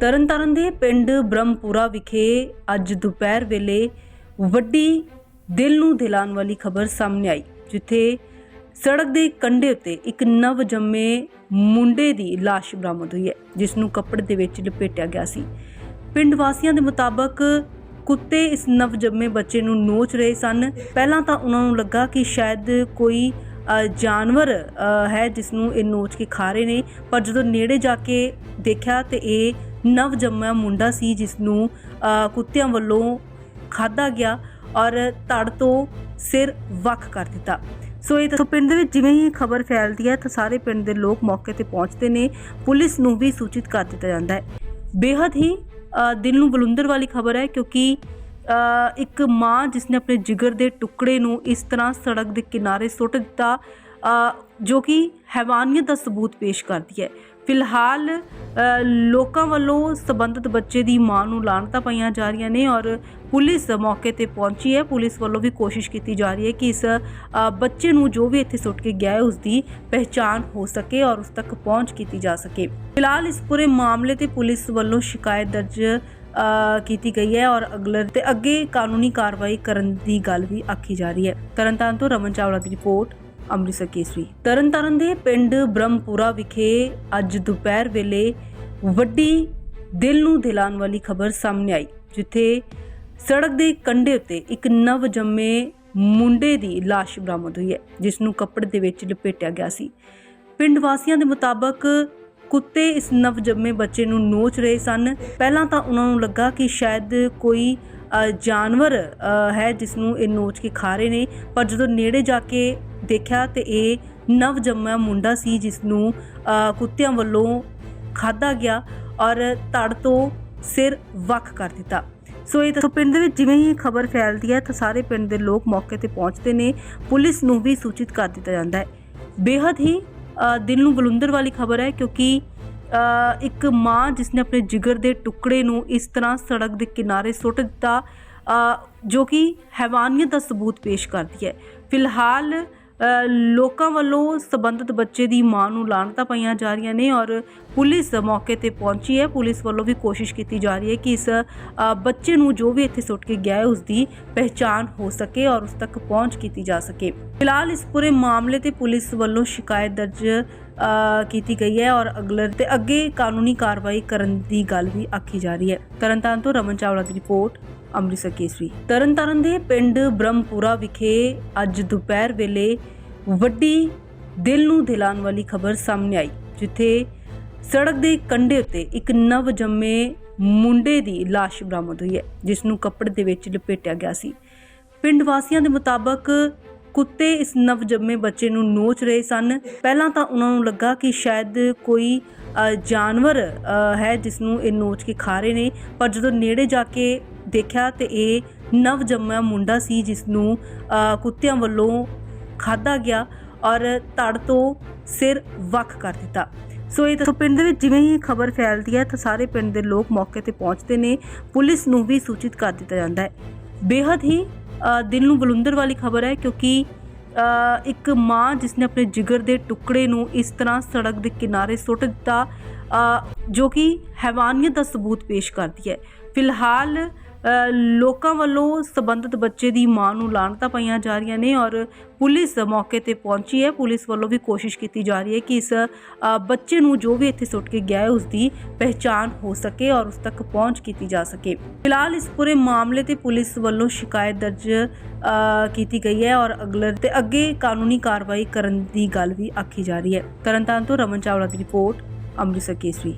ਤਰਨਤਾਰਨ ਦੇ ਪਿੰਡ ਬ੍ਰਹਮਪੁਰਾ ਵਿਖੇ ਅੱਜ ਦੁਪਹਿਰ ਵੇਲੇ ਵੱਡੀ ਦਿਲ ਨੂੰ ਦਿਲਾਨ ਵਾਲੀ ਖਬਰ ਸਾਹਮਣੇ ਆਈ, ਜਿੱਥੇ ਸੜਕ ਦੇ ਕੰਢੇ ਉੱਤੇ ਇੱਕ ਨਵ ਜੰਮੇ ਮੁੰਡੇ ਦੀ ਲਾਸ਼ ਬਰਾਮਦ ਹੋਈ ਹੈ, ਜਿਸ ਨੂੰ ਕੱਪੜੇ ਦੇ ਵਿੱਚ ਲਪੇਟਿਆ ਗਿਆ ਸੀ। ਪਿੰਡ ਵਾਸੀਆਂ ਦੇ ਮੁਤਾਬਕ ਕੁੱਤੇ ਇਸ ਨਵ ਜੰਮੇ ਬੱਚੇ ਨੂੰ ਨੋਚ ਰਹੇ ਸਨ। ਪਹਿਲਾਂ ਤਾਂ ਉਹਨਾਂ ਨੂੰ ਲੱਗਾ ਕਿ ਸ਼ਾਇਦ ਕੋਈ ਜਾਨਵਰ ਹੈ ਜਿਸ ਨੂੰ ਇਹ ਨੋਚ ਕੇ ਖਾ ਰਹੇ ਨੇ, ਪਰ ਜਦੋਂ ਨੇੜੇ ਜਾ ਕੇ ਦੇਖਿਆ ਤੇ ਇਹ ਨਵ ਜੰਮਿਆ ਮੁੰਡਾ ਸੀ ਜਿਸ ਨੂੰ ਕੁੱਤਿਆਂ ਵੱਲੋਂ ਖਾਦਾ ਗਿਆ ਔਰ ਧੜ ਤੋਂ ਸਿਰ ਵੱਖ ਕਰ ਦਿੱਤਾ। ਸੋ ਇਹ ਤਾਂ ਪਿੰਡ ਦੇ ਵਿੱਚ ਜਿਵੇਂ ਹੀ ਖਬਰ ਫੈਲਦੀ ਹੈ ਤਾਂ ਸਾਰੇ ਪਿੰਡ ਦੇ ਲੋਕ ਮੌਕੇ ਤੇ ਪਹੁੰਚਦੇ ਨੇ। ਪੁਲਿਸ ਨੂੰ ਵੀ ਸੂਚਿਤ ਕਰ ਦਿੱਤਾ ਜਾਂਦਾ ਹੈ। ਬੇहद ਹੀ ਅ, ਦਿਲ ਨੂੰ ਬਲੁੰਦਰ ਵਾਲੀ ਖਬਰ ਹੈ ਕਿਉਂਕਿ ਅ, ਇੱਕ ਮਾਂ ਜਿਸਨੇ ਆਪਣੇ ਜਿਗਰ ਦੇ ਟੁਕੜੇ ਨੂੰ ਇਸ ਤਰ੍ਹਾਂ ਸੜਕ ਦੇ ਕਿਨਾਰੇ ਸੁੱਟ ਦਿੱਤਾ ਅ, ਜੋ ਕਿ ਹੈਵਾਨੀਅਤ ਦਾ ਸਬੂਤ ਪੇਸ਼ ਕਰਦੀ ਹੈ। ਫਿਲਹਾਲ ਲੋਕਾਂ ਵੱਲੋਂ ਸਬੰਧਤ ਬੱਚੇ ਦੀ ਮਾਂ ਨੂੰ ਲਾਣਤਾਂ ਪਾਈਆਂ ਜਾ ਰਹੀਆਂ ਨੇ ਔਰ ਪੁਲਿਸ ਮੌਕੇ ਤੇ ਪਹੁੰਚੀ ਹੈ। ਪੁਲਿਸ ਵੱਲੋਂ ਵੀ ਕੋਸ਼ਿਸ਼ ਕੀਤੀ ਜਾ ਰਹੀ ਹੈ ਕਿ ਇਸ ਬੱਚੇ ਨੂੰ ਜੋ ਵੀ ਇੱਥੇ ਸੁੱਟ ਕੇ ਗਿਆ ਹੈ, ਉਸ ਦੀ ਪਹਿਚਾਣ ਹੋ ਸਕੇ ਔਰ ਉਸ ਤੱਕ ਪਹੁੰਚ ਕੀਤੀ ਜਾ ਸਕੇ। ਫਿਲਹਾਲ ਇਸ ਪੂਰੇ ਮਾਮਲੇ ਤੇ ਪੁਲਿਸ ਵੱਲੋਂ ਸ਼ਿਕਾਇਤ ਦਰਜ ਕੀਤੀ ਗਈ ਹੈ ਔਰ ਅਗਲੇ ਤੇ ਅੱਗੇ ਕਾਨੂੰਨੀ ਕਾਰਵਾਈ ਕਰਨ ਦੀ ਗੱਲ ਵੀ ਆਖੀ ਜਾ ਰਹੀ ਹੈ। ਤਰਨਤਾਰਨ ਤੋਂ ਰਮਨ ਚਾਵਲਾ ਦੀ ਰਿਪੋਰਟ। ਅੰਮ੍ਰਿਤਸਰ ਕੇਸਰੀ। ਤਰਨਤਾਰਨ ਦੇ ਪਿੰਡ ਬ੍ਰਹਮਪੁਰਾ ਵਿਖੇ ਅੱਜ ਦੁਪਹਿਰ ਵੇਲੇ ਵੱਡੀ ਦਿਲ ਨੂੰ ਦਿਲਾਨ ਵਾਲੀ ਖਬਰ ਸਾਹਮਣੇ ਆਈ, ਜਿੱਥੇ ਸੜਕ ਦੇ ਕੰਢੇ ਉੱਤੇ ਇੱਕ ਨਵ ਜੰਮੇ ਮੁੰਡੇ ਦੀ ਲਾਸ਼ ਬਰਾਮਦ ਹੋਈ ਹੈ, ਜਿਸ ਨੂੰ ਕੱਪੜੇ ਦੇ ਵਿੱਚ ਲਪੇਟਿਆ ਗਿਆ ਸੀ। ਪਿੰਡ ਵਾਸੀਆਂ ਦੇ ਮੁਤਾਬਕ ਕੁੱਤੇ ਇਸ ਨਵ ਜੰਮੇ ਬੱਚੇ ਨੂੰ ਨੋਚ ਰਹੇ ਸਨ। ਪਹਿਲਾਂ ਤਾਂ ਉਹਨਾਂ ਨੂੰ ਲੱਗਾ ਕਿ ਸ਼ਾਇਦ ਕੋਈ ਜਾਨਵਰ ਹੈ ਜਿਸ ਨੂੰ ਇਹ ਨੋਚ ਕੇ ਖਾ ਰਹੇ ਨੇ, ਪਰ ਜਦੋਂ ਨੇੜੇ ਜਾ ਕੇ ਦੇਖਿਆ ਤੇ ਇਹ ਨਵ ਜੰਮਿਆ ਮੁੰਡਾ ਸੀ ਜਿਸ ਨੂੰ ਕੁੱਤਿਆਂ ਵੱਲੋਂ ਖਾਦਾ ਗਿਆ ਔਰ ਧੜ ਤੋਂ ਸਿਰ ਵੱਖ ਕਰ ਦਿੱਤਾ। ਸੋ ਇਹ ਤਾਂ ਪਿੰਡ ਦੇ ਵਿੱਚ ਜਿਵੇਂ ਹੀ ਖਬਰ ਫੈਲਦੀ ਹੈ ਤਾਂ ਸਾਰੇ ਪਿੰਡ ਦੇ ਲੋਕ ਮੌਕੇ ਤੇ ਪਹੁੰਚਦੇ ਨੇ। ਪੁਲਿਸ ਨੂੰ ਵੀ ਸੂਚਿਤ ਕਰ ਦਿੱਤਾ ਜਾਂਦਾ ਹੈ। ਬੇहद ਹੀ ਦਿਲ ਨੂੰ ਬਲੁੰਦਰ ਵਾਲੀ ਖਬਰ ਹੈ ਕਿਉਂਕਿ ਇੱਕ ਮਾਂ ਜਿਸ ਨੇ ਆਪਣੇ ਜਿਗਰ ਦੇ ਟੁਕੜੇ ਨੂੰ ਇਸ ਤਰ੍ਹਾਂ ਸੜਕ ਦੇ ਕਿਨਾਰੇ ਸੁੱਟ ਦਿੱਤਾ ਜੋ ਕਿ ਹੈਵਾਨੀਅਤ ਦਾ ਸਬੂਤ ਪੇਸ਼ ਕਰਦੀ ਹੈ। ਫਿਲਹਾਲ ਲੋਕਾਂ ਵੱਲੋਂ ਸਬੰਧਤ ਬੱਚੇ ਦੀ ਮਾਂ ਨੂੰ ਲਾਣਤਾਂ ਪਾਈਆਂ ਜਾ ਰਹੀਆਂ ਨੇ ਔਰ ਪੁਲਿਸ ਮੌਕੇ ਤੇ ਪਹੁੰਚੀ ਹੈ। ਪੁਲਿਸ ਵੱਲੋਂ ਵੀ ਕੋਸ਼ਿਸ਼ ਕੀਤੀ ਜਾ ਰਹੀ ਹੈ ਕਿ ਇਸ ਬੱਚੇ ਨੂੰ ਜੋ ਵੀ ਇੱਥੇ ਸੁੱਟ ਕੇ ਗਿਆ ਹੈ, ਉਸ ਦੀ ਪਹਿਚਾਣ ਹੋ ਸਕੇ ਔਰ ਉਸ ਤੱਕ ਪਹੁੰਚ ਕੀਤੀ ਜਾ ਸਕੇ। ਫਿਲਹਾਲ ਇਸ ਪੂਰੇ ਮਾਮਲੇ ਤੇ ਪੁਲਿਸ ਵੱਲੋਂ ਸ਼ਿਕਾਇਤ ਦਰਜ ਕੀਤੀ ਗਈ ਹੈ ਔਰ ਅਗਲੇ ਤੇ ਅੱਗੇ ਕਾਨੂੰਨੀ ਕਾਰਵਾਈ ਕਰਨ ਦੀ ਗੱਲ ਵੀ ਆਖੀ ਜਾ ਰਹੀ ਹੈ। ਤਰਨਤਾਰਨ ਤੋਂ ਰਮਨ ਚਾਵਲਾ ਦੀ ਰਿਪੋਰਟ। ਅੰਮ੍ਰਿਤਸਰ ਕੇਸਰੀ। ਤਰਨਤਾਰਨ ਦੇ ਪਿੰਡ ਬ੍ਰਹਮਪੁਰਾ ਵਿਖੇ ਅੱਜ ਦੁਪਹਿਰ ਵੇਲੇ ਵੱਡੀ ਦਿਲ ਨੂੰ ਦਿਲਾਨ ਵਾਲੀ ਖਬਰ ਸਾਹਮਣੇ ਆਈ, ਜਿੱਥੇ ਸੜਕ ਦੇ ਕੰਢੇ ਉੱਤੇ ਇੱਕ ਨਵ ਜੰਮੇ ਮੁੰਡੇ ਦੀ ਲਾਸ਼ ਬਰਾਮਦ ਹੋਈ ਹੈ, ਜਿਸ ਨੂੰ ਕੱਪੜੇ ਦੇ ਵਿੱਚ ਲਪੇਟਿਆ ਗਿਆ ਸੀ। ਪਿੰਡ ਵਾਸੀਆਂ ਦੇ ਮੁਤਾਬਕ ਕੁੱਤੇ ਇਸ ਨਵ ਜੰਮੇ ਬੱਚੇ ਨੂੰ ਨੋਚ ਰਹੇ ਸਨ। ਪਹਿਲਾਂ ਤਾਂ ਉਹਨਾਂ ਨੂੰ ਲੱਗਾ ਕਿ ਸ਼ਾਇਦ ਕੋਈ ਜਾਨਵਰ ਹੈ ਜਿਸ ਨੂੰ ਇਹ ਨੋਚ ਕੇ ਖਾ ਰਹੇ ਨੇ, ਪਰ ਜਦੋਂ ਨੇੜੇ ਜਾ ਕੇ ਦੇਖਿਆ ਤੇ ਇਹ ਨਵ ਜੰਮਿਆ ਮੁੰਡਾ ਸੀ ਜਿਸ ਨੂੰ ਕੁੱਤਿਆਂ ਵੱਲੋਂ ਖਾਦਾ ਗਿਆ ਔਰ ਧੜ ਤੋਂ ਸਿਰ ਵੱਖ ਕਰ ਦਿੱਤਾ। ਸੋ ਇਹ ਤਾਂ ਪਿੰਡ ਦੇ ਵਿੱਚ ਜਿਵੇਂ ਹੀ ਖਬਰ ਫੈਲਦੀ ਹੈ ਤਾਂ ਸਾਰੇ ਪਿੰਡ ਦੇ ਲੋਕ ਮੌਕੇ ਤੇ ਪਹੁੰਚਦੇ ਨੇ। ਪੁਲਿਸ ਨੂੰ ਵੀ ਸੂਚਿਤ ਕਰ ਦਿੱਤਾ ਜਾਂਦਾ ਹੈ। ਬੇहद ਹੀ ਦਿਲ ਨੂੰ ਬਲੁੰਦਰ ਵਾਲੀ ਖਬਰ ਹੈ ਕਿਉਂਕਿ ਅ, ਇੱਕ ਮਾਂ ਜਿਸਨੇ ਆਪਣੇ ਜਿਗਰ ਦੇ ਟੁਕੜੇ ਨੂੰ ਇਸ ਤਰ੍ਹਾਂ ਸੜਕ ਦੇ ਕਿਨਾਰੇ ਸੁੱਟ ਦਿੱਤਾ ਅ, ਜੋ ਕਿ ਹੈਵਾਨੀਅਤ ਦਾ ਸਬੂਤ ਪੇਸ਼ ਕਰਦੀ ਹੈ। ਫਿਲਹਾਲ ਲੋਕਾਂ ਵੱਲੋਂ ਸਬੰਧਤ ਬੱਚੇ ਦੀ ਮਾਂ ਨੂੰ ਲਾਣਤਾਂ ਪਾਈਆਂ ਜਾ ਰਹੀਆਂ ਨੇ ਔਰ ਪੁਲਿਸ ਮੌਕੇ ਤੇ ਪਹੁੰਚੀ ਹੈ। ਪੁਲਿਸ ਵੱਲੋਂ ਵੀ ਕੋਸ਼ਿਸ਼ ਕੀਤੀ ਜਾ ਰਹੀ ਹੈ ਕਿ ਇਸ ਬੱਚੇ ਨੂੰ ਜੋ ਵੀ ਇੱਥੇ ਸੁੱਟ ਕੇ ਗਿਆ ਹੈ ਉਸ ਦੀ ਪਹਿਚਾਣ ਹੋ ਸਕੇ ਔਰ ਉਸ ਤੱਕ ਪਹੁੰਚ ਕੀਤੀ ਜਾ ਸਕੇ। ਫਿਲਹਾਲ ਇਸ ਪੂਰੇ ਮਾਮਲੇ ਤੇ ਪੁਲਿਸ ਵੱਲੋਂ ਸ਼ਿਕਾਇਤ ਦਰਜ ਕੀਤੀ ਗਈ ਹੈ ਔਰ ਅਗਲੇ ਤੇ ਅੱਗੇ ਕਾਨੂੰਨੀ ਕਾਰਵਾਈ ਕਰਨ ਦੀ ਗੱਲ ਵੀ ਆਖੀ ਜਾ ਰਹੀ ਹੈ। ਤਰਨਤਾਰਨ ਤੋਂ ਰਮਨ ਚਾਵਲਾ ਦੀ ਰਿਪੋਰਟ, ਅੰਮ੍ਰਿਤਸਰ ਕੇਸਰੀ।